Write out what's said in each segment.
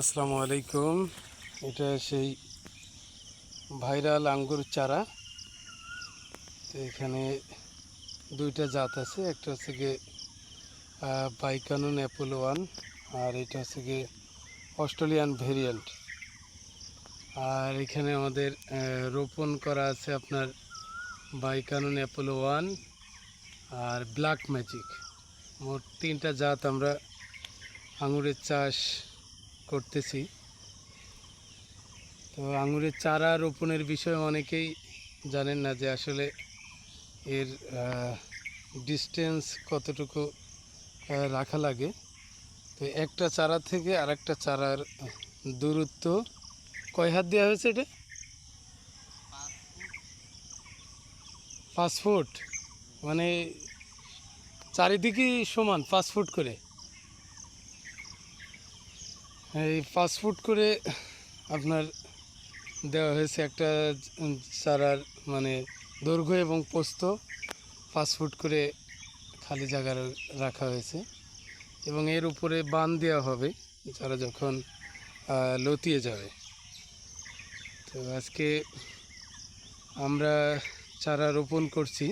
আসসালামু আলাইকুম। এটা সেই ভাইরাল আঙ্গুর চারা। এখানে দুইটা জাত আছে। একটা হচ্ছে গিয়ে বাইকানুন অ্যাপোল ওয়ান আর এটা হচ্ছে গিয়ে অস্ট্রেলিয়ান ভেরিয়েন্ট। আর এখানে আমাদের রোপণ করা আছে আপনার বাইকানুন অ্যাপোলো ওয়ান আর ব্ল্যাক ম্যাজিক। মোট তিনটা জাত আমরা আঙুরের চাষ করতেছি। তো আঙুরের চারা রোপণের বিষয়ে অনেকেই জানেন না যে আসলে এর ডিস্টেন্স কতটুকু রাখা লাগে। তো একটা চারা থেকে আর একটা চারার দূরত্ব কয় হাত দেওয়া হয়েছে এটা? পাঁচ ফুট। মানে চারিদিকেই সমান, পাঁচ ফুট করে। এই পাঁচ ফুট করে আপনার দেওয়া হয়েছে একটা চারার মানে দৈর্ঘ্য এবং পোস্ত পাঁচ ফুট করে খালি জায়গা রাখা হয়েছে এবং এর উপরে বান দেওয়া হবে যারা যখন লতিয়ে যাবে। তো আজকে আমরা চারা রোপণ করছি।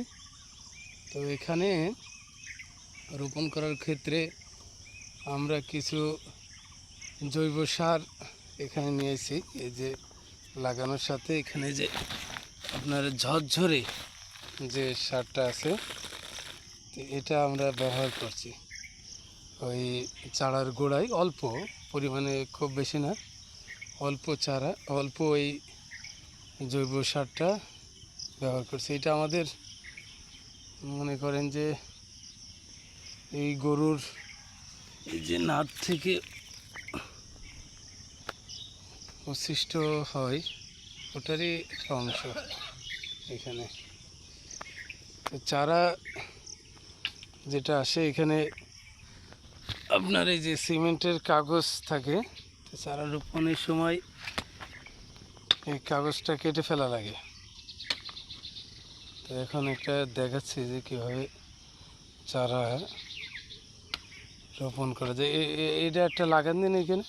তো এখানে রোপণ করার ক্ষেত্রে আমরা কিছু জৈব সার এখানে নিয়েছি, এই যে লাগানোর সাথে এখানে যে আপনার ঝরঝরে যে সারটা আছে, তো এটা আমরা ব্যবহার করছি। ওই চারার গোড়ায় অল্প পরিমাণে, খুব বেশি না, অল্প চারা, অল্প ওই জৈব সারটা ব্যবহার করছি। এটা আমাদের মনে করেন যে এই গরুর এই যে নাট থেকে অবশিষ্ট হয়, ওটারই একটা অংশ এখানে। চারা যেটা আসে এখানে, আপনার এই যে সিমেন্টের কাগজ থাকে চারা রোপণের সময় এই কাগজটা কেটে ফেলা লাগে। তো এখন একটা দেখাচ্ছি যে কীভাবে চারা রোপণ করা যায়। এটা একটা লাগান দিন এখানে।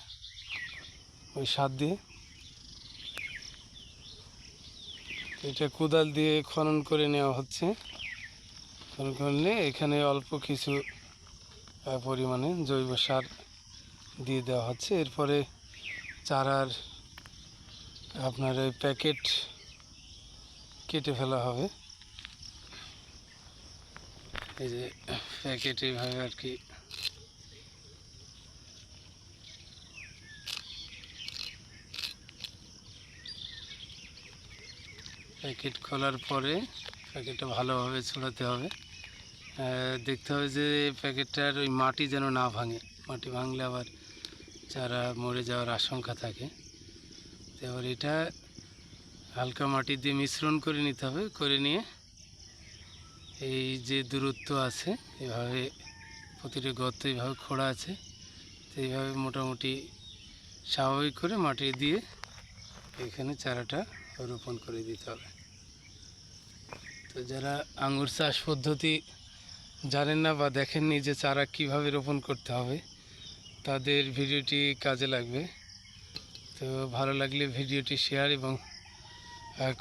ওই সার দিয়ে। এটা কোদাল দিয়ে খনন করে নেওয়া হচ্ছে। খনন করলে এখানে অল্প কিছু পরিমাণে জৈব সার দিয়ে দেওয়া হচ্ছে। এরপরে চারার আপনার ওই প্যাকেট কেটে ফেলা হবে। এই যে প্যাকেট এইভাবে আর কি প্যাকেট খোলার পরে প্যাকেটটা ভালোভাবে ছড়াতে হবে। দেখতে হবে যে প্যাকেটটার ওই মাটি যেন না ভাঙে। মাটি ভাঙলে আবার চারা মরে যাওয়ার আশঙ্কা থাকে। এবার এটা হালকা মাটি দিয়ে মিশ্রণ করে নিতে হবে। করে নিয়ে এই যে দূরত্ব আছে, এভাবে প্রতিটি গর্ত এইভাবে খোঁড়া আছে। তো এইভাবে মোটামুটি স্বাভাবিক করে মাটি দিয়ে এখানে চারাটা রোপণ করে দিতে হবে। তো যারা আঙুর চাষ পদ্ধতি জানেন না বা দেখেননি যে চারা কীভাবে রোপণ করতে হবে, তাদের ভিডিওটি কাজে লাগবে। তো ভালো লাগলে ভিডিওটি শেয়ার এবং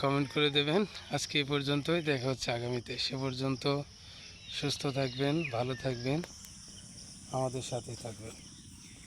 কমেন্ট করে দেবেন। আজকে এ পর্যন্তই, দেখা হচ্ছে আগামীতে। সে পর্যন্ত সুস্থ থাকবেন, ভালো থাকবেন, আমাদের সাথে থাকবেন।